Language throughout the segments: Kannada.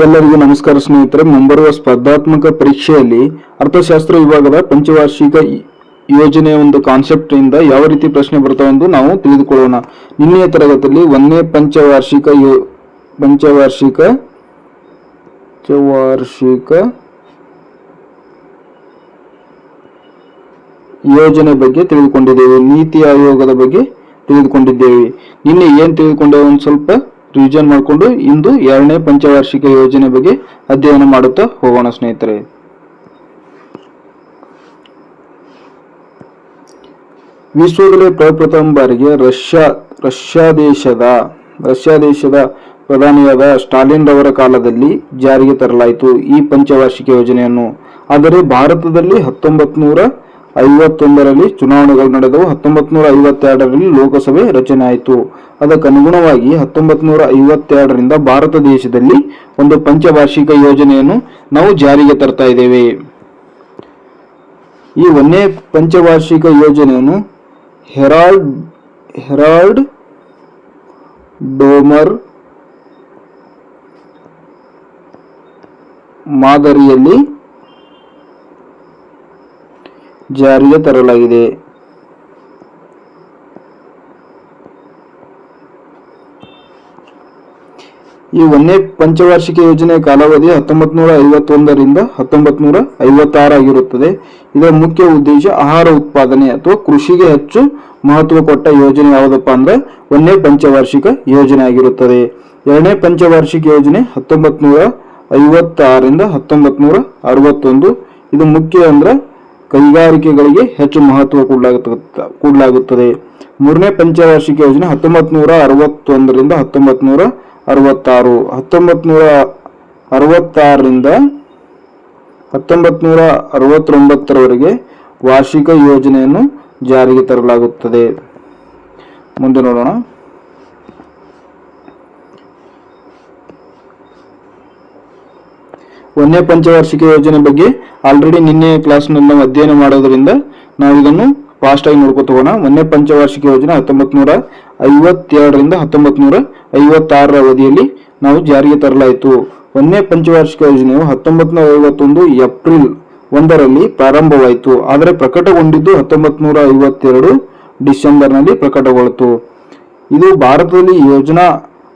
ಎಲ್ಲರಿಗೂ ನಮಸ್ಕಾರ ಸ್ನೇಹಿತರೆ. ಮುಂಬರುವ ಸ್ಪರ್ಧಾತ್ಮಕ ಪರೀಕ್ಷೆಯಲ್ಲಿ ಅರ್ಥಶಾಸ್ತ್ರ ವಿಭಾಗದ ಪಂಚವಾರ್ಷಿಕ ಯೋಜನೆಯ ಒಂದು ಕಾನ್ಸೆಪ್ಟ್ ಇಂದ ಯಾವ ರೀತಿ ಪ್ರಶ್ನೆ ಬರ್ತಾವೆಂದು ನಾವು ತಿಳಿದುಕೊಳ್ಳೋಣ. ನಿನ್ನೆಯ ತರಗತಿಯಲ್ಲಿ ಒಂದನೇ ಪಂಚವಾರ್ಷಿಕ ಯೋ ಪಂಚವಾರ್ಷಿಕ ಪಂಚವಾರ್ಷಿಕ ಯೋಜನೆ ಬಗ್ಗೆ ತಿಳಿದುಕೊಂಡಿದ್ದೇವೆ. ನೀತಿ ಆಯೋಗದ ಬಗ್ಗೆ ತಿಳಿದುಕೊಂಡಿದ್ದೇವೆ. ನಿನ್ನೆ ಏನು ತಿಳಿದುಕೊಂಡೇವೆ? ಒಂದು ಸ್ವಲ್ಪ ರಿವಿಷನ್ ಮಾಡಿಕೊಂಡು ಇಂದು ಎರಡನೇ ಪಂಚವಾರ್ಷಿಕ ಯೋಜನೆ ಬಗ್ಗೆ ಅಧ್ಯಯನ ಮಾಡುತ್ತಾ ಹೋಗೋಣ ಸ್ನೇಹಿತರೆ. ವಿಶ್ವದಲ್ಲೇ ಪ್ರಪ್ರಥಮ ಬಾರಿಗೆ ರಷ್ಯಾ ರಷ್ಯಾ ದೇಶದ ರಷ್ಯಾ ದೇಶದ ಪ್ರಧಾನಿಯಾದ ಸ್ಟಾಲಿನ್ ರವರ ಕಾಲದಲ್ಲಿ ಜಾರಿಗೆ ತರಲಾಯಿತು ಈ ಪಂಚವಾರ್ಷಿಕ ಯೋಜನೆಯನ್ನು. ಆದರೆ ಭಾರತದಲ್ಲಿ ಹತ್ತೊಂಬತ್ತು ನೂರ ಐವತ್ತೊಂದರಲ್ಲಿ ಚುನಾವಣೆಗಳು ನಡೆದವು. ಹತ್ತೊಂಬತ್ ನೂರ ಐವತ್ತೆರಡರಲ್ಲಿ ಲೋಕಸಭೆ ರಚನೆ ಆಯಿತು. ಅದಕ್ಕನುಗುಣವಾಗಿ ಹತ್ತೊಂಬತ್ ನೂರ ಐವತ್ತೆರಡರಿಂದ ಭಾರತ ದೇಶದಲ್ಲಿ ಒಂದು ಪಂಚವಾರ್ಷಿಕ ಯೋಜನೆಯನ್ನು ನಾವು ಜಾರಿಗೆ ತರ್ತಾ ಇದ್ದೇವೆ. ಈ ಒಂದೇ ಪಂಚವಾರ್ಷಿಕ ಯೋಜನೆಯನ್ನು ಹೆರಾಲ್ಡ್ ಹೆರಾಲ್ಡ್ ಡೋಮರ್ ಮಾದರಿಯಲ್ಲಿ ಜಾರಿಗೆ ತರಲಾಗಿದೆ. ಈ ಒಂದೇ ಪಂಚವಾರ್ಷಿಕ ಯೋಜನೆಯ ಕಾಲಾವಧಿ ಹತ್ತೊಂಬತ್ ನೂರ ಐವತ್ತೊಂದರಿಂದ ಹತ್ತೊಂಬತ್ ನೂರ ಐವತ್ತಾರಾಗಿರುತ್ತದೆ ಇದರ ಮುಖ್ಯ ಉದ್ದೇಶ ಆಹಾರ ಉತ್ಪಾದನೆ ಅಥವಾ ಕೃಷಿಗೆ ಹೆಚ್ಚು ಮಹತ್ವ ಕೊಟ್ಟ ಯೋಜನೆ ಯಾವುದಪ್ಪ ಅಂದ್ರೆ ಒಂದೇ ಪಂಚವಾರ್ಷಿಕ ಯೋಜನೆ ಆಗಿರುತ್ತದೆ. ಎರಡನೇ ಪಂಚವಾರ್ಷಿಕ ಯೋಜನೆ ಹತ್ತೊಂಬತ್ ನೂರ ಐವತ್ತಾರರಿಂದ ಹತ್ತೊಂಬತ್ ನೂರ ಅರವತ್ತೊಂದು ಇದು ಮುಖ್ಯ ಅಂದ್ರೆ ಕೈಗಾರಿಕೆಗಳಿಗೆ ಹೆಚ್ಚು ಮಹತ್ವ ಕೊಡಲಾಗುತ್ತ ಕೊಡಲಾಗುತ್ತದೆ. ಮೂರನೇ ಪಂಚವಾರ್ಷಿಕ ಯೋಜನೆ ಹತ್ತೊಂಬತ್ ನೂರ ಅರವತ್ತೊಂದರಿಂದ ಹತ್ತೊಂಬತ್ ನೂರ ಅರವತ್ತಾರು ಹತ್ತೊಂಬತ್ ನೂರ ಅರವತ್ತಾರರಿಂದ ಹತ್ತೊಂಬತ್ ನೂರ ಅರವತ್ತೊಂಬತ್ತರವರೆಗೆ ವಾರ್ಷಿಕ ಯೋಜನೆಯನ್ನು ಜಾರಿಗೆ ತರಲಾಗುತ್ತದೆ. ಮುಂದೆ ನೋಡೋಣ. ಒಂದನೇ ಪಂಚವಾರ್ಷಿಕ ಯೋಜನೆ ಬಗ್ಗೆ ಆಲ್ರೆಡಿ ನಿನ್ನೆ ಕ್ಲಾಸ್ನಲ್ಲಿ ನಾವು ಅಧ್ಯಯನ ಮಾಡೋದ್ರಿಂದ ನಾವು ಇದನ್ನು ಫಾಸ್ಟ್ ಆಗಿ ನೋಡ್ಕೊತ ಹೋಗೋಣ. ಒಂದನೇ ಪಂಚವಾರ್ಷಿಕ ಯೋಜನೆ ಹತ್ತೊಂಬತ್ ನೂರ ಐವತ್ತೆರಡರಿಂದ ಹತ್ತೊಂಬತ್ ನೂರ ಐವತ್ತಾರರ ಅವಧಿಯಲ್ಲಿ ನಾವು ಜಾರಿಗೆ ತರಲಾಯಿತು. ಒಂದನೇ ಪಂಚವಾರ್ಷಿಕ ಯೋಜನೆಯು ಹತ್ತೊಂಬತ್ ನೂರ ಐವತ್ತೊಂದು ಏಪ್ರಿಲ್ ಒಂದರಲ್ಲಿ ಪ್ರಾರಂಭವಾಯಿತು. ಆದರೆ ಪ್ರಕಟಗೊಂಡಿದ್ದು ಹತ್ತೊಂಬತ್ ನೂರ ಐವತ್ತೆರಡು ಡಿಸೆಂಬರ್ನಲ್ಲಿ ಪ್ರಕಟಗೊಳ್ಳಿತು ಇದು ಭಾರತದಲ್ಲಿ ಯೋಜನಾ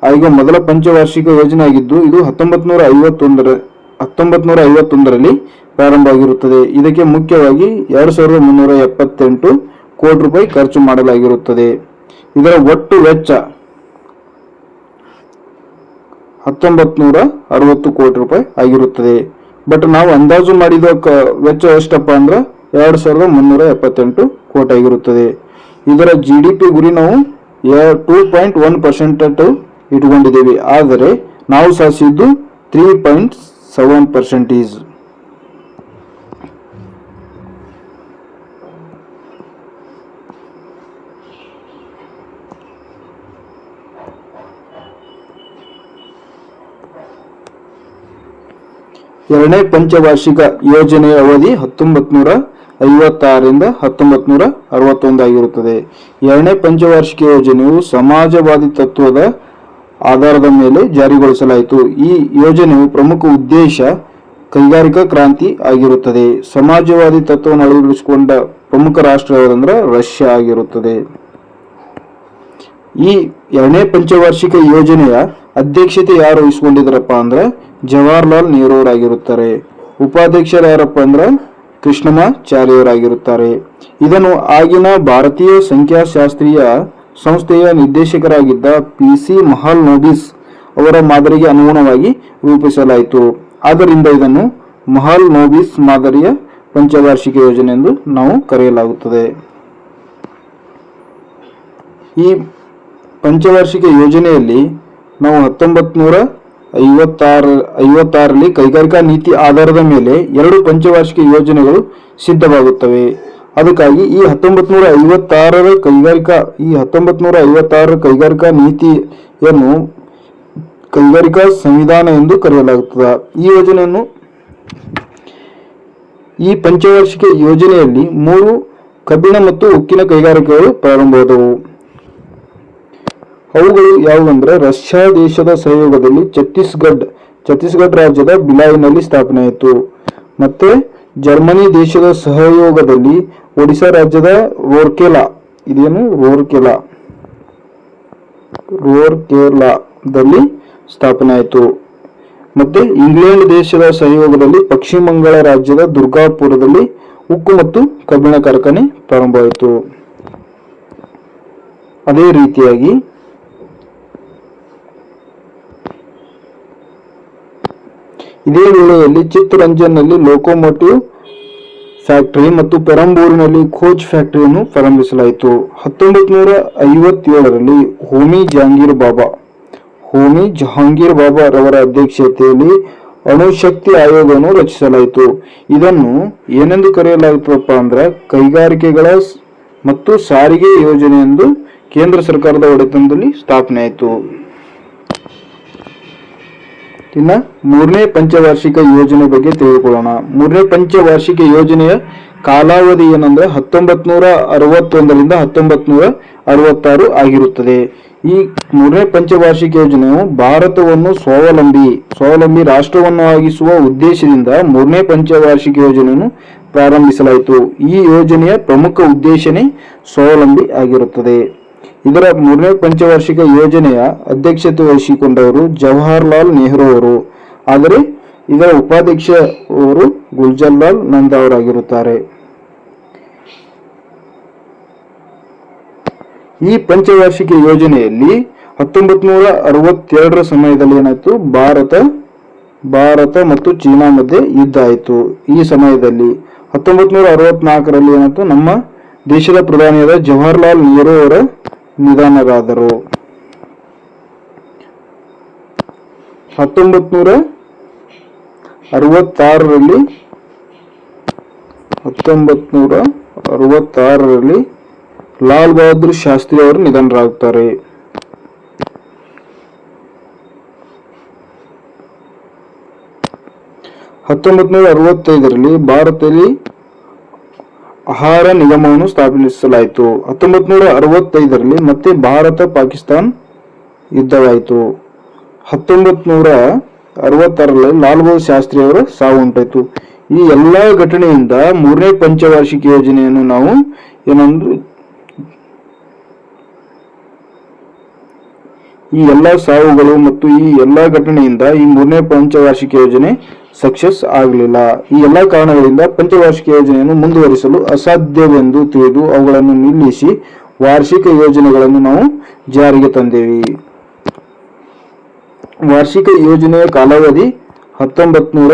ಆಯೋಗ ಮೊದಲ ಪಂಚವಾರ್ಷಿಕ ಯೋಜನೆ ಆಗಿದ್ದು ಇದು ಹತ್ತೊಂಬತ್ ನೂರ ಐವತ್ತೊಂದರ ಹತ್ತೊಂಬತ್ ನೂರ ಐವತ್ತೊಂದರಲ್ಲಿ ಪ್ರಾರಂಭ ಆಗಿರುತ್ತದೆ ಇದಕ್ಕೆ ಮುಖ್ಯವಾಗಿ ಎರಡು ಸಾವಿರದ ಮುನ್ನೂರ ಎಪ್ಪತ್ತೆಂಟು ಕೋಟಿ ರೂಪಾಯಿ ಖರ್ಚು ಮಾಡಲಾಗಿರುತ್ತದೆ. ಇದರ ಒಟ್ಟು ವೆಚ್ಚ ಹತ್ತೊಂಬತ್ ನೂರ ಅರವತ್ತು ಕೋಟಿ ರೂಪಾಯಿ ಆಗಿರುತ್ತದೆ. ಬಟ್ ನಾವು ಅಂದಾಜು ಮಾಡಿದ ವೆಚ್ಚ ಎಷ್ಟಪ್ಪ ಅಂದ್ರೆ ಎರಡು ಸಾವಿರದ ಮುನ್ನೂರ ಎಪ್ಪತ್ತೆಂಟು ಕೋಟಿ ಆಗಿರುತ್ತದೆ. ಇದರ ಜಿ ಡಿ ಪಿ ಗುರಿ ನಾವು ಟೂ ಪಾಯಿಂಟ್ ಒನ್ ಪರ್ಸೆಂಟ್ ಇಟ್ಕೊಂಡಿದ್ದೇವೆ ಆದರೆ ನಾವು ಸಾಧಿಸಿದ್ದು ತ್ರೀ ಪಾಯಿಂಟ್ ಸೆವೆನ್ ಪರ್ಸೆಂಟೇಜ್ ಎರಡನೇ ಪಂಚವಾರ್ಷಿಕ ಯೋಜನೆಯ ಅವಧಿ ಹತ್ತೊಂಬತ್ ನೂರ ಐವತ್ತಾರರಿಂದ ಹತ್ತೊಂಬತ್ ನೂರ ಅರವತ್ತೊಂದಾಗಿರುತ್ತದೆ ಎರಡನೇ ಪಂಚವಾರ್ಷಿಕ ಯೋಜನೆಯು ಸಮಾಜವಾದಿ ತತ್ವದ ಆಧಾರದ ಮೇಲೆ ಜಾರಿಗೊಳಿಸಲಾಯಿತು. ಈ ಯೋಜನೆಯು ಪ್ರಮುಖ ಉದ್ದೇಶ ಕೈಗಾರಿಕಾ ಕ್ರಾಂತಿ ಆಗಿರುತ್ತದೆ. ಸಮಾಜವಾದಿ ತತ್ವವನ್ನು ಅಳವಡಿಸಿಕೊಂಡ ಪ್ರಮುಖ ರಾಷ್ಟ್ರ ಯಾವುದಂದ್ರೆ ರಷ್ಯಾ ಆಗಿರುತ್ತದೆ. ಈ ಎರಡನೇ ಪಂಚವಾರ್ಷಿಕ ಯೋಜನೆಯ ಅಧ್ಯಕ್ಷತೆ ಯಾರು ವಹಿಸಿಕೊಂಡಿದ್ದಾರಪ್ಪ ಅಂದ್ರೆ ಜವಾಹರ್ಲಾಲ್ ನೆಹರೂರಾಗಿರುತ್ತಾರೆ ಉಪಾಧ್ಯಕ್ಷರು ಯಾರಪ್ಪ ಅಂದ್ರೆ ಕೃಷ್ಣಮಾಚಾರ್ಯವರಾಗಿರುತ್ತಾರೆ ಇದನ್ನು ಆಗಿನ ಭಾರತೀಯ ಸಂಖ್ಯಾಶಾಸ್ತ್ರೀಯ ಸಂಸ್ಥೆಯ ನಿರ್ದೇಶಕರಾಗಿದ್ದ ಪಿ ಸಿ ಮಹಲ್ ನೋಬಿಸ್ ಅವರ ಮಾದರಿಗೆ ಅನುಗುಣವಾಗಿ ರೂಪಿಸಲಾಯಿತು. ಆದ್ದರಿಂದ ಇದನ್ನು ಮಹಲ್ ನೋಬಿಸ್ ಮಾದರಿಯ ಪಂಚವಾರ್ಷಿಕ ಯೋಜನೆ ಎಂದು ನಾವು ಕರೆಯಲಾಗುತ್ತದೆ. ಈ ಪಂಚವಾರ್ಷಿಕ ಯೋಜನೆಯಲ್ಲಿ ನಾವು ಹತ್ತೊಂಬತ್ತು ನೂರ ಐವತ್ತಾರ, ಐವತ್ತಾರರಲ್ಲಿ ಕೈಗಾರಿಕಾ ನೀತಿ ಆಧಾರದ ಮೇಲೆ ಎರಡು ಪಂಚವಾರ್ಷಿಕ ಯೋಜನೆಗಳು ಸಿದ್ಧವಾಗುತ್ತವೆ. ಅದಕ್ಕಾಗಿ ಈ ಹತ್ತೊಂಬತ್ ನೂರ ಐವತ್ತಾರರ ಕೈಗಾರಿಕಾ, ಈ ಹತ್ತೊಂಬತ್ ನೂರ ಐವತ್ತಾರರ ಕೈಗಾರಿಕಾ ನೀತಿಯನ್ನು ಕೈಗಾರಿಕಾ ಸಂವಿಧಾನ ಎಂದು ಕರೆಯಲಾಗುತ್ತದೆ. ಈ ಯೋಜನೆಯನ್ನು ಈ ಪಂಚವಾರ್ಷಿಕ ಯೋಜನೆಯಲ್ಲಿ ಮೂರು ಕಬ್ಬಿಣ ಮತ್ತು ಉಕ್ಕಿನ ಕೈಗಾರಿಕೆಗಳು ಪ್ರಾರಂಭವಾದವು. ಅವುಗಳು ಯಾವುವೆಂದರೆ ರಷ್ಯಾ ದೇಶದ ಸಹಯೋಗದಲ್ಲಿ ಛತ್ತೀಸ್ಗಢ ಛತ್ತೀಸ್ಗಢ ರಾಜ್ಯದ ಬಿಲಾಯಿನಲ್ಲಿ ಸ್ಥಾಪನೆಯಾಯಿತು. ಮತ್ತೆ ಜರ್ಮನಿ ದೇಶದ ಸಹಯೋಗದಲ್ಲಿ ಒಡಿಶಾ ರಾಜ್ಯದ ರೋರ್ಕೆಲಾ. ಇದೇನು? ರೋರ್ಕೆಲಾ. ರೋರ್ಕೆಲಾದಲ್ಲಿ ಸ್ಥಾಪನೆ ಆಯಿತು. ಮತ್ತೆ ಇಂಗ್ಲೆಂಡ್ ದೇಶದ ಸಹಯೋಗದಲ್ಲಿ ಪಶ್ಚಿಮ ಬಂಗಾಳ ರಾಜ್ಯದ ದುರ್ಗಾಪುರದಲ್ಲಿ ಉಕ್ಕು ಮತ್ತು ಕಬ್ಬಿಣ ಕಾರ್ಖಾನೆ ಪ್ರಾರಂಭವಾಯಿತು ಅದೇ ರೀತಿಯಾಗಿ ಇದೇ ವೇಳೆಯಲ್ಲಿ ಚಿತ್ತರಂಜನ್ನಲ್ಲಿ ಲೋಕೋಮೋಟಿವ್ ಫ್ಯಾಕ್ಟರಿ ಮತ್ತು ಪೆರಂಬೂರಿನಲ್ಲಿ ಕೋಚ್ ಫ್ಯಾಕ್ಟರಿಯನ್ನು ಪ್ರಾರಂಭಿಸಲಾಯಿತು. ಹತ್ತೊಂಬತ್ತು ನೂರ ಐವತ್ತೇಳರಲ್ಲಿ ಹೋಮಿ ಜಹಾಂಗೀರ್ ಬಾಬಾ ಹೋಮಿ ಜಹಾಂಗೀರ್ ಬಾಬಾ ರವರ ಅಧ್ಯಕ್ಷತೆಯಲ್ಲಿ ಅಣುಶಕ್ತಿ ಆಯೋಗವನ್ನು ರಚಿಸಲಾಯಿತು. ಇದನ್ನು ಏನೆಂದು ಕರೆಯಲಾಗುತ್ತದಪ್ಪ ಅಂದ್ರೆ ಕೈಗಾರಿಕೆಗಳ ಮತ್ತು ಸಾರಿಗೆ ಯೋಜನೆ ಎಂದು ಕೇಂದ್ರ ಸರ್ಕಾರದ ಒಡೆತನದಲ್ಲಿ ಸ್ಥಾಪನೆ ಆಯಿತು. ಇನ್ನ ಮೂರನೇ ಪಂಚವಾರ್ಷಿಕ ಯೋಜನೆ ಬಗ್ಗೆ ತಿಳಿದುಕೊಳ್ಳೋಣ. ಮೂರನೇ ಪಂಚವಾರ್ಷಿಕ ಯೋಜನೆಯ ಕಾಲಾವಧಿ ಏನಂದ್ರೆ ಹತ್ತೊಂಬತ್ ನೂರ ಅರವತ್ತೊಂದರಿಂದ ಹತ್ತೊಂಬತ್ ನೂರ ಅರವತ್ತಾರು ಆಗಿರುತ್ತದೆ. ಈ ಮೂರನೇ ಪಂಚವಾರ್ಷಿಕ ಯೋಜನೆಯು ಭಾರತವನ್ನು ಸ್ವಾವಲಂಬಿ ಸ್ವಾವಲಂಬಿ ರಾಷ್ಟ್ರವನ್ನು ಆಗಿಸುವ ಉದ್ದೇಶದಿಂದ ಮೂರನೇ ಪಂಚವಾರ್ಷಿಕ ಯೋಜನೆಯನ್ನು ಪ್ರಾರಂಭಿಸಲಾಯಿತು. ಈ ಯೋಜನೆಯ ಪ್ರಮುಖ ಉದ್ದೇಶನೇ ಸ್ವಾವಲಂಬಿ ಆಗಿರುತ್ತದೆ. ಇದರ ಮೂರನೇ ಪಂಚವಾರ್ಷಿಕ ಯೋಜನೆಯ ಅಧ್ಯಕ್ಷತೆ ವಹಿಸಿಕೊಂಡವರು ಜವಾಹರ್ಲಾಲ್ ನೆಹರು ಅವರು. ಆದರೆ, ಇದರ ಉಪಾಧ್ಯಕ್ಷ ಅವರು ಗುಲ್ಜರ್ಲಾಲ್ ನಂದಾ ಅವರಾಗಿರುತ್ತಾರೆ. ಈ ಪಂಚವಾರ್ಷಿಕ ಯೋಜನೆಯಲ್ಲಿ ಹತ್ತೊಂಬತ್ ನೂರ ಅರವತ್ತೆರಡರ ಸಮಯದಲ್ಲಿ ಏನಾಯ್ತು? ಭಾರತ ಭಾರತ ಮತ್ತು ಚೀನಾ ಮಧ್ಯೆ ಯುದ್ಧ ಆಯಿತು. ಈ ಸಮಯದಲ್ಲಿ ಹತ್ತೊಂಬತ್ ನೂರ ಅರವತ್ನಾಲ್ಕರಲ್ಲಿ ಏನಾಯ್ತು? ನಮ್ಮ ದೇಶದ ಪ್ರಧಾನಿಯಾದ ಜವಾಹರ್ಲಾಲ್ ನೆಹರು ಅವರ ನಿಧನರಾದರು. ಹತ್ತೊಂಬತ್ ನೂರ ಅರವತ್ತಾರರಲ್ಲಿ ಹತ್ತೊಂಬತ್ ನೂರ ಅರವತ್ತಾರರಲ್ಲಿ ಲಾಲ್ ಬಹದ್ದೂರ್ ಶಾಸ್ತ್ರಿ ಅವರು ನಿಧನರಾಗುತ್ತಾರೆ. ಹತ್ತೊಂಬತ್ ನೂರ ಅರವತ್ತೈದರಲ್ಲಿ ಭಾರತದಲ್ಲಿ ಆಹಾರ ನಿಗಮವನ್ನು ಸ್ಥಾಪಿಸಲಾಯಿತು. ಹತ್ತೊಂಬತ್ ನೂರ ಅರವತ್ತೈದರಲ್ಲಿ ಮತ್ತೆ ಭಾರತ ಪಾಕಿಸ್ತಾನ್ ಯುದ್ಧವಾಯಿತು. ಹತ್ತೊಂಬತ್ ನೂರ ಅರವತ್ತಾರರಲ್ಲಿ ಲಾಲ್ ಬಹದ್ದೂರ್ ಶಾಸ್ತ್ರಿ ಅವರ ಸಾವು ಉಂಟಾಯಿತು. ಈ ಎಲ್ಲಾ ಘಟನೆಯಿಂದ ಮೂರನೇ ಪಂಚವಾರ್ಷಿಕ ಯೋಜನೆಯನ್ನು ನಾವು ಏನೊಂದು ಈ ಎಲ್ಲಾ ಸಾವುಗಳು ಮತ್ತು ಈ ಎಲ್ಲಾ ಘಟನೆಯಿಂದ ಈ ಮೂರನೇ ಪಂಚವಾರ್ಷಿಕ ಯೋಜನೆ ಸಕ್ಸಸ್ ಆಗಲಿಲ್ಲ. ಈ ಎಲ್ಲಾ ಕಾರಣಗಳಿಂದ ಪಂಚವಾರ್ಷಿಕ ಯೋಜನೆಯನ್ನು ಮುಂದುವರಿಸಲು ಅಸಾಧ್ಯವೆಂದು ತಿಳಿದು ಅವುಗಳನ್ನು ನಿಲ್ಲಿಸಿ ವಾರ್ಷಿಕ ಯೋಜನೆಗಳನ್ನು ನಾವು ಜಾರಿಗೆ ತಂದೇವಿ. ವಾರ್ಷಿಕ ಯೋಜನೆಯ ಕಾಲಾವಧಿ ಹತ್ತೊಂಬತ್ ನೂರ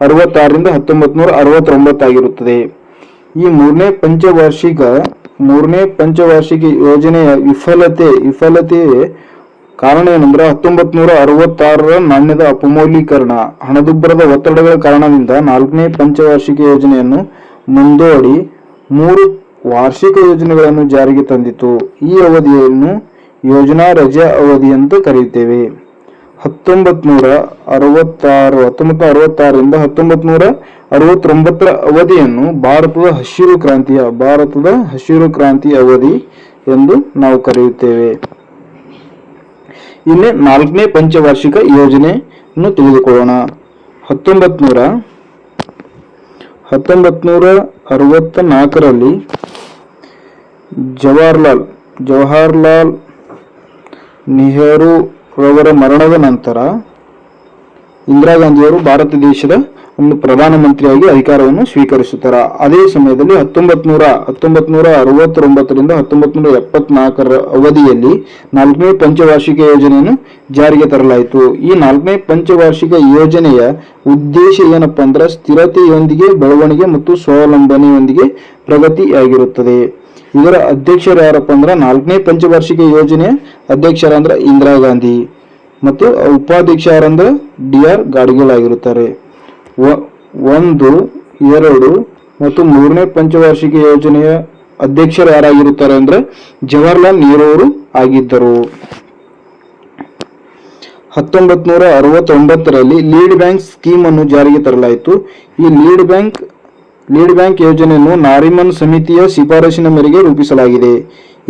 ಅರವತ್ತಾರರಿಂದ ಹತ್ತೊಂಬತ್ ನೂರ ಅರವತ್ತೊಂಬತ್ತಾಗಿರುತ್ತದೆ ಈ ಮೂರನೇ ಪಂಚವಾರ್ಷಿಕ ಮೂರನೇ ಪಂಚವಾರ್ಷಿಕ ಯೋಜನೆಯ ವಿಫಲತೆ ವಿಫಲತೆ ಕಾರಣ ಏನಂದ್ರೆ ಹತ್ತೊಂಬತ್ ನೂರ ಅರವತ್ತಾರರ ನಾಣ್ಯದ ಅಪಮೌಲ್ಯೀಕರಣ. ಹಣದುಬ್ಬರದ ಒತ್ತಡಗಳ ಕಾರಣದಿಂದ ನಾಲ್ಕನೇ ಪಂಚವಾರ್ಷಿಕ ಯೋಜನೆಯನ್ನು ಮುಂದೂಡಿ ಮೂರು ವಾರ್ಷಿಕ ಯೋಜನೆಗಳನ್ನು ಜಾರಿಗೆ ತಂದಿತು. ಈ ಅವಧಿಯನ್ನು ಯೋಜನಾ ರಜಾ ಅವಧಿ ಅಂತ ಕರೆಯುತ್ತೇವೆ. ಹತ್ತೊಂಬತ್ ನೂರ ಅರವತ್ತಾರು ಹತ್ತೊಂಬತ್ತು ಅರವತ್ತಾರರಿಂದ ಹತ್ತೊಂಬತ್ ನೂರ ಅರವತ್ತೊಂಬತ್ತರ ಅವಧಿಯನ್ನು ಭಾರತದ ಹಸಿರು ಕ್ರಾಂತಿಯ ಭಾರತದ ಹಸಿರು ಕ್ರಾಂತಿ ಅವಧಿ ಎಂದು ನಾವು ಕರೆಯುತ್ತೇವೆ. ಇನ್ನೇ ನಾಲ್ಕನೇ ಪಂಚವಾರ್ಷಿಕ ಯೋಜನೆಯನ್ನು ತಿಳಿದುಕೊಳ್ಳೋಣ ಹತ್ತೊಂಬತ್ ನೂರ ಹತ್ತೊಂಬತ್ ನೂರ ಅರವತ್ತ ನಾಲ್ಕರಲ್ಲಿ ಜವಾಹರ್ಲಾಲ್ ಜವಾಹರ್ಲಾಲ್ ನೆಹರು ರವರ ಮರಣದ ನಂತರ ಇಂದಿರಾ ಗಾಂಧಿಯವರು ಭಾರತ ದೇಶದ ಒಂದು ಪ್ರಧಾನಮಂತ್ರಿಯಾಗಿ ಅಧಿಕಾರವನ್ನು ಸ್ವೀಕರಿಸುತ್ತಾರೆ. ಅದೇ ಸಮಯದಲ್ಲಿ ಹತ್ತೊಂಬತ್ ನೂರ ಹತ್ತೊಂಬತ್ ನೂರ ಅರವತ್ತೊಂಬತ್ತರಿಂದ ಹತ್ತೊಂಬತ್ ನೂರ ಎಪ್ಪತ್ನಾಲ್ಕರ ಅವಧಿಯಲ್ಲಿ ನಾಲ್ಕನೇ ಪಂಚವಾರ್ಷಿಕ ಯೋಜನೆಯನ್ನು ಜಾರಿಗೆ ತರಲಾಯಿತು. ಈ ನಾಲ್ಕನೇ ಪಂಚವಾರ್ಷಿಕ ಯೋಜನೆಯ ಉದ್ದೇಶ ಏನಪ್ಪ ಅಂದ್ರೆ ಸ್ಥಿರತೆಯೊಂದಿಗೆ, ಬೆಳವಣಿಗೆ ಮತ್ತು ಸ್ವಾವಲಂಬನೆಯೊಂದಿಗೆ ಪ್ರಗತಿಯಾಗಿರುತ್ತದೆ. ಇದರ ಅಧ್ಯಕ್ಷರು ಯಾರಪ್ಪ ಅಂದ್ರೆ ನಾಲ್ಕನೇ ಪಂಚವಾರ್ಷಿಕ ಯೋಜನೆಯ ಅಧ್ಯಕ್ಷರ ಅಂದ್ರೆ ಇಂದಿರಾ ಗಾಂಧಿ. ಮತ್ತು ಉಪಾಧ್ಯಕ್ಷ ಯಾರಂದ್ರೆ ಡಿ ಆರ್ ಗಾಡ್ಗಿಲ್ ಆಗಿರುತ್ತಾರೆ ಒಂದು, ಎರಡು ಮತ್ತು ಮೂರನೇ ಪಂಚವಾರ್ಷಿಕ ಯೋಜನೆಯ ಅಧ್ಯಕ್ಷರು ಯಾರಾಗಿರುತ್ತಾರೆ ಅಂದ್ರೆ ಜವಾಹರ್ಲಾಲ್ ನೆಹರು ಅವರು ಆಗಿದ್ದರು. ಹತ್ತೊಂಬತ್ ನೂರ ಅರವತ್ತೊಂಬತ್ತರಲ್ಲಿ ಲೀಡ್ ಬ್ಯಾಂಕ್ ಸ್ಕೀಮ್ ಅನ್ನು ಜಾರಿಗೆ ತರಲಾಯಿತು. ಈ ಲೀಡ್ ಬ್ಯಾಂಕ್ ಲೀಡ್ ಬ್ಯಾಂಕ್ ಯೋಜನೆಯನ್ನು ನಾರಿಮನ್ ಸಮಿತಿಯ ಶಿಫಾರಸಿನ ಮೇರೆಗೆ ರೂಪಿಸಲಾಗಿದೆ.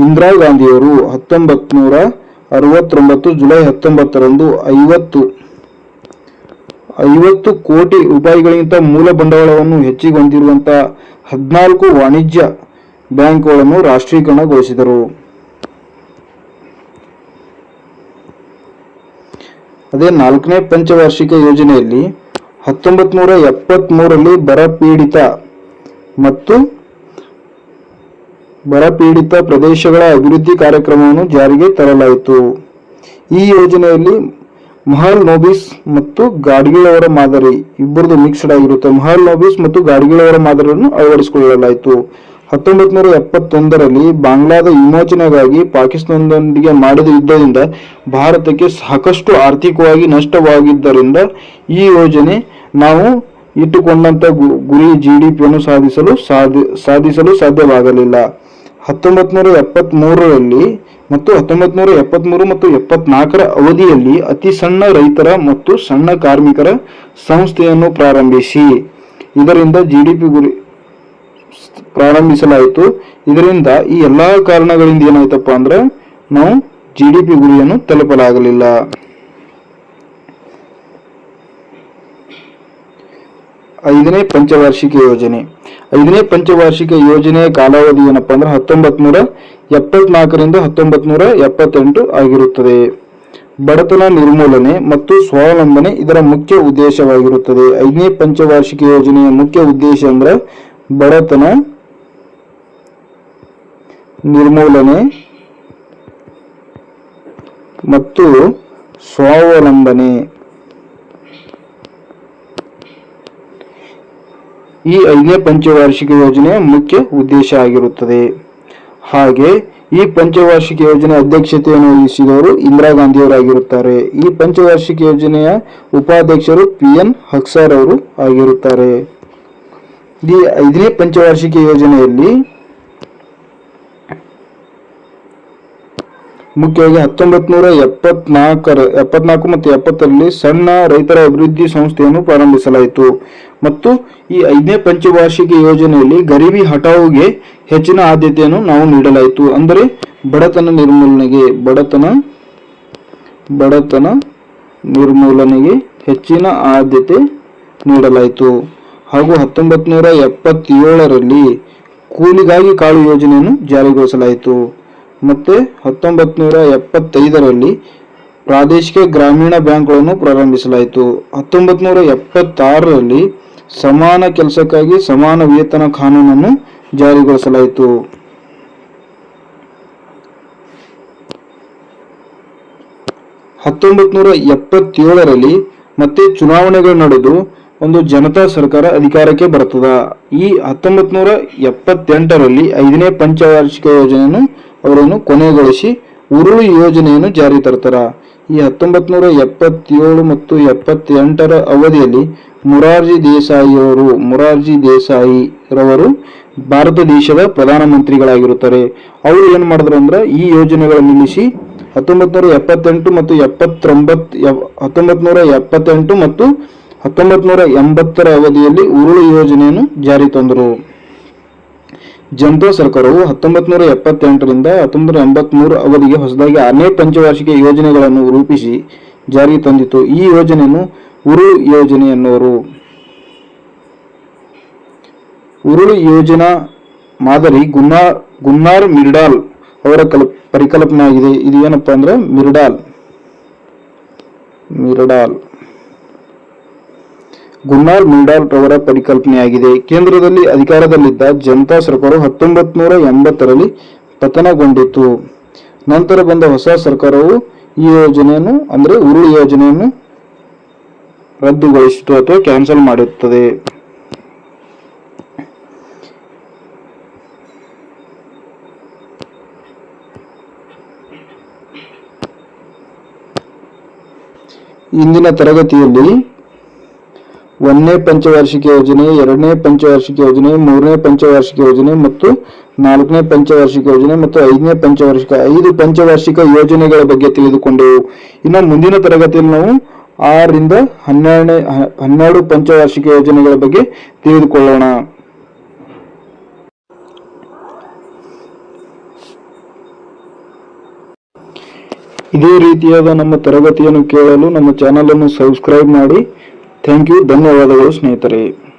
ಇಂದಿರಾ ಗಾಂಧಿಯವರು ಹತ್ತೊಂಬತ್ ನೂರ ಅರವತ್ತೊಂಬತ್ತು ಜುಲೈ ಹತ್ತೊಂಬತ್ತರಂದು ಐವತ್ತು ಐವತ್ತು ಕೋಟಿ ರೂಪಾಯಿಗಳಿಗಿಂತ ಮೂಲ ಬಂಡವಾಳವನ್ನು ಹೆಚ್ಚಿಗೆ ಹೊಂದಿರುವಂತಹ ಹದಿನಾಲ್ಕು ವಾಣಿಜ್ಯ ಬ್ಯಾಂಕ್ಗಳನ್ನು ರಾಷ್ಟ್ರೀಕರಣಗೊಳಿಸಿದರು. ಅದೇ ನಾಲ್ಕನೇ ಪಂಚವಾರ್ಷಿಕ ಯೋಜನೆಯಲ್ಲಿ ಹತ್ತೊಂಬತ್ ನೂರ ಎಪ್ಪತ್ಮೂರರಲ್ಲಿ ಬರ ಪೀಡಿತ ಮತ್ತು ಬರಪೀಡಿತ ಪ್ರದೇಶಗಳ ಅಭಿವೃದ್ಧಿ ಕಾರ್ಯಕ್ರಮವನ್ನು ಜಾರಿಗೆ ತರಲಾಯಿತು. ಈ ಯೋಜನೆಯಲ್ಲಿ ಮಹಲ್ ನೋಬಿಸ್ ಮತ್ತು ಗಾಡಿಗಳವರ ಮಾದರಿ ಇಬ್ಬರದು ಮಿಕ್ಸ್ಡ್ ಆಗಿರುತ್ತೆ. ಮಹಲ್ ನೋಬಿಸ್ ಮತ್ತು ಗಾಡ್ಗಿಳವರ ಮಾದರಿಯನ್ನು ಅಳವಡಿಸಿಕೊಳ್ಳಲಾಯಿತು. ಹತ್ತೊಂಬತ್ತು ನೂರ ಎಪ್ಪತ್ತೊಂದರಲ್ಲಿ ಬಾಂಗ್ಲಾದ ವಿಮೋಚನೆಗಾಗಿ ಪಾಕಿಸ್ತಾನದೊಂದಿಗೆ ಮಾಡಿದ ಯುದ್ಧದಿಂದ ಭಾರತಕ್ಕೆ ಸಾಕಷ್ಟು ಆರ್ಥಿಕವಾಗಿ ನಷ್ಟವಾಗಿದ್ದರಿಂದ ಈ ಯೋಜನೆ ನಾವು ಇಟ್ಟುಕೊಂಡಂತ ಗುರಿ ಜಿ ಡಿ ಪಿಯನ್ನು ಸಾಧಿಸಲು ಸಾಧಿ, ಸಾಧಿಸಲು ಸಾಧ್ಯವಾಗಲಿಲ್ಲ. ಹತ್ತೊಂಬತ್ ನೂರ ಮತ್ತು ಹತ್ತೊಂಬತ್ನೂರ ಎಪ್ಪತ್ಮೂರು ಮತ್ತು ಎಪ್ಪತ್ನಾಲ್ಕರ ಅವಧಿಯಲ್ಲಿ ಅತಿ ಸಣ್ಣ ರೈತರ ಮತ್ತು ಸಣ್ಣ ಕಾರ್ಮಿಕರ ಸಂಸ್ಥೆಯನ್ನು ಪ್ರಾರಂಭಿಸಿ. ಇದರಿಂದ ಜಿ ಡಿ ಪಿ ಗುರಿ ಪ್ರಾರಂಭಿಸಲಾಯಿತು. ಇದರಿಂದ ಈ ಎಲ್ಲಾ ಕಾರಣಗಳಿಂದ ಏನಾಯ್ತಪ್ಪ ಅಂದ್ರೆ ನಾವು ಜಿ ಡಿ ಪಿ ಗುರಿಯನ್ನು ತಲುಪಲಾಗಲಿಲ್ಲ. ಐದನೇ ಪಂಚವಾರ್ಷಿಕ ಯೋಜನೆ. ಐದನೇ ಪಂಚವಾರ್ಷಿಕ ಯೋಜನೆಯ ಕಾಲಾವಧಿ ಏನಪ್ಪ ಅಂದ್ರೆ ಹತ್ತೊಂಬತ್ ನೂರ ಎಪ್ಪತ್ನಾಲ್ಕರಿಂದ ಹತ್ತೊಂಬತ್ ನೂರ ಎಪ್ಪತ್ತೆಂಟು ಆಗಿರುತ್ತದೆ. ಬಡತನ ನಿರ್ಮೂಲನೆ ಮತ್ತು ಸ್ವಾವಲಂಬನೆ ಇದರ ಮುಖ್ಯ ಉದ್ದೇಶವಾಗಿರುತ್ತದೆ. ಐದನೇ ಪಂಚವಾರ್ಷಿಕ ಯೋಜನೆಯ ಮುಖ್ಯ ಉದ್ದೇಶ ಅಂದ್ರೆ ಬಡತನ ನಿರ್ಮೂಲನೆ ಮತ್ತು ಸ್ವಾವಲಂಬನೆ. ಈ ಐದನೇ ಪಂಚವಾರ್ಷಿಕ ಯೋಜನೆಯ ಮುಖ್ಯ ಉದ್ದೇಶ ಆಗಿರುತ್ತದೆ. ಹಾಗೆ ಈ ಪಂಚವಾರ್ಷಿಕ ಯೋಜನೆ ಅಧ್ಯಕ್ಷತೆಯನ್ನು ವಹಿಸಿದವರು ಇಂದಿರಾ ಗಾಂಧಿಯವರಾಗಿರುತ್ತಾರೆ. ಈ ಪಂಚವಾರ್ಷಿಕ ಯೋಜನೆಯ ಉಪಾಧ್ಯಕ್ಷರು ಪಿ ಎನ್ ಹಕ್ಸಾರ್ ಅವರು ಆಗಿರುತ್ತಾರೆ. ಈ ಐದನೇ ಪಂಚವಾರ್ಷಿಕ ಯೋಜನೆಯಲ್ಲಿ ಮುಖ್ಯವಾಗಿ ಹತ್ತೊಂಬತ್ ನೂರ ಎಪ್ಪತ್ನಾಲ್ಕರ, ಎಪ್ಪತ್ನಾಲ್ಕು ಮತ್ತು ಎಪ್ಪತ್ತರಲ್ಲಿ ಸಣ್ಣ ರೈತರ ಅಭಿವೃದ್ಧಿ ಸಂಸ್ಥೆಯನ್ನು ಪ್ರಾರಂಭಿಸಲಾಯಿತು. ಮತ್ತು ಈ ಐದನೇ ಪಂಚವಾರ್ಷಿಕ ಯೋಜನೆಯಲ್ಲಿ ಗರೀಬಿ ಹಠಾವುಗೆ ಹೆಚ್ಚಿನ ಆದ್ಯತೆಯನ್ನು ನಾವು ನೀಡಲಾಯಿತು. ಅಂದರೆ ಬಡತನ ನಿರ್ಮೂಲನೆಗೆ ಬಡತನ ಬಡತನ ನಿರ್ಮೂಲನೆಗೆ ಹೆಚ್ಚಿನ ಆದ್ಯತೆ ನೀಡಲಾಯಿತು. ಹಾಗೂ ಹತ್ತೊಂಬತ್ತು ನೂರ ಎಪ್ಪತ್ತೇಳರಲ್ಲಿ ಕೂಲಿಗಾಗಿ ಕಾಳು ಯೋಜನೆಯನ್ನು ಜಾರಿಗೊಳಿಸಲಾಯಿತು. ಮತ್ತೆ ಹತ್ತೊಂಬತ್ತು ನೂರ ಎಪ್ಪತ್ತೈದರಲ್ಲಿ ಪ್ರಾದೇಶಿಕ ಗ್ರಾಮೀಣ ಬ್ಯಾಂಕ್ಗಳನ್ನು ಪ್ರಾರಂಭಿಸಲಾಯಿತು. ಹತ್ತೊಂಬತ್ತು ನೂರ ಎಪ್ಪತ್ತಾರರಲ್ಲಿ ಸಮಾನ ಕೆಲಸಕ್ಕಾಗಿ ಸಮಾನ ವೇತನ ಕಾನೂನನ್ನು ಜಾರಿಗೊಳಿಸಲಾಯಿತು. ಹತ್ತೊಂಬತ್ ನೂರ ಎಪ್ಪತ್ತೇಳರಲ್ಲಿ ಮತ್ತೆ ಚುನಾವಣೆಗಳು ನಡೆದು ಒಂದು ಜನತಾ ಸರ್ಕಾರ ಅಧಿಕಾರಕ್ಕೆ ಬರ್ತದ ಈ ಹತ್ತೊಂಬತ್ ನೂರ ಎಪ್ಪತ್ತೆಂಟರಲ್ಲಿ ಐದನೇ ಪಂಚವಾರ್ಷಿಕ ಯೋಜನೆಯನ್ನು ಅವರನ್ನು ಕೊನೆಗೊಳಿಸಿ ಉರುಳು ಯೋಜನೆಯನ್ನು ಜಾರಿ ತರ್ತಾರ ಈ ಹತ್ತೊಂಬತ್ ನೂರ ಎಪ್ಪತ್ತೇಳು ಮತ್ತು ಎಪ್ಪತ್ತೆಂಟರ ಅವಧಿಯಲ್ಲಿ ಮುರಾರ್ಜಿ ದೇಸಾಯಿಯವರು, ಮುರಾರ್ಜಿ ದೇಸಾಯಿ ರವರು ಭಾರತ ದೇಶದ ಪ್ರಧಾನಮಂತ್ರಿಗಳಾಗಿರುತ್ತಾರೆ. ಅವರು ಏನು ಮಾಡಿದ್ರು ಅಂದ್ರೆ ಈ ಯೋಜನೆಗಳನ್ನು ನಿಲ್ಲಿಸಿ ಹತ್ತೊಂಬತ್ ನೂರ ಎಪ್ಪತ್ತೆಂಟು ಮತ್ತು ಎಪ್ಪತ್ತೊಂಬತ್ ಹತ್ತೊಂಬತ್ ನೂರ ಎಪ್ಪತ್ತೆಂಟು ಮತ್ತು ಹತ್ತೊಂಬತ್ ನೂರ ಎಂಬತ್ತರ ಅವಧಿಯಲ್ಲಿ ಉರುಳು ಯೋಜನೆಯನ್ನು ಜಾರಿ ತಂದರು. ಜನತಾ ಸರ್ಕಾರವು ಹತ್ತೊಂಬತ್ ನೂರ ಎಪ್ಪತ್ತೆಂಟರಿಂದ ಹತ್ತೊಂಬತ್ತು ಎಂಬತ್ಮೂರು ಅವಧಿಗೆ ಹೊಸದಾಗಿ ಅನೇಕ ಪಂಚವಾರ್ಷಿಕ ಯೋಜನೆಗಳನ್ನು ರೂಪಿಸಿ ಜಾರಿಗೆ ತಂದಿತು ಈ ಯೋಜನೆಯನ್ನು ಉರು ಯೋಜನೆ ಎನ್ನುವರು. ಉರುಳು ಯೋಜನಾ ಮಾದರಿ ಗುನ್ನಾರ್ ಗುನ್ನಾರ್ ಮಿರ್ಡಾಲ್ ಅವರ ಕಲ್ ಪರಿಕಲ್ಪನೆ ಆಗಿದೆ ಇದು ಏನಪ್ಪಾ ಅಂದ್ರೆ ಮಿರ್ಡಾಲ್. ಮಿರ್ಡಾಲ್. ಗುನ್ನಾರ್ ಮುಂಡಾಲ್ ರವರ ಪರಿಕಲ್ಪನೆಯಾಗಿದೆ. ಕೇಂದ್ರದಲ್ಲಿ ಅಧಿಕಾರದಲ್ಲಿದ್ದ ಜನತಾ ಸರ್ಕಾರವು ಹತ್ತೊಂಬತ್ ನೂರ ಎಂಬತ್ತರಲ್ಲಿ ಪತನಗೊಂಡಿತು ನಂತರ ಬಂದ ಹೊಸ ಸರ್ಕಾರವು ಈ ಯೋಜನೆಯನ್ನು, ಅಂದ್ರೆ ಉರುಳು ಯೋಜನೆಯನ್ನು ರದ್ದುಗೊಳಿಸಿತು ಅಥವಾ ಕ್ಯಾನ್ಸಲ್ ಮಾಡುತ್ತದೆ. ಇಂದಿನ ತರಗತಿಯಲ್ಲಿ ಒಂದನೇ ಪಂಚವಾರ್ಷಿಕ ಯೋಜನೆ, ಎರಡನೇ ಪಂಚವಾರ್ಷಿಕ ಯೋಜನೆ, ಮೂರನೇ ಪಂಚವಾರ್ಷಿಕ ಯೋಜನೆ ಮತ್ತು ನಾಲ್ಕನೇ ಪಂಚವಾರ್ಷಿಕ ಯೋಜನೆ ಮತ್ತು ಐದನೇ ಪಂಚವಾರ್ಷಿಕ, ಐದು ಪಂಚವಾರ್ಷಿಕ ಯೋಜನೆಗಳ ಬಗ್ಗೆ ತಿಳಿದುಕೊಂಡೆವು. ಇನ್ನು ಮುಂದಿನ ತರಗತಿಯಲ್ಲಿ ನಾವು ಆರರಿಂದ ಹನ್ನೆರಡನೇ, ಹನ್ನೆರಡು ಪಂಚವಾರ್ಷಿಕ ಯೋಜನೆಗಳ ಬಗ್ಗೆ ತಿಳಿದುಕೊಳ್ಳೋಣ. ಇದೇ ರೀತಿಯಾದ ನಮ್ಮ ತರಗತಿಯನ್ನು ಕೇಳಲು ನಮ್ಮ ಚಾನಲ್ ಅನ್ನು ಸಬ್ಸ್ಕ್ರೈಬ್ ಮಾಡಿ. ಥ್ಯಾಂಕ್ ಯು ಧನ್ಯವಾದಗಳು ಸ್ನೇಹಿತರೆ.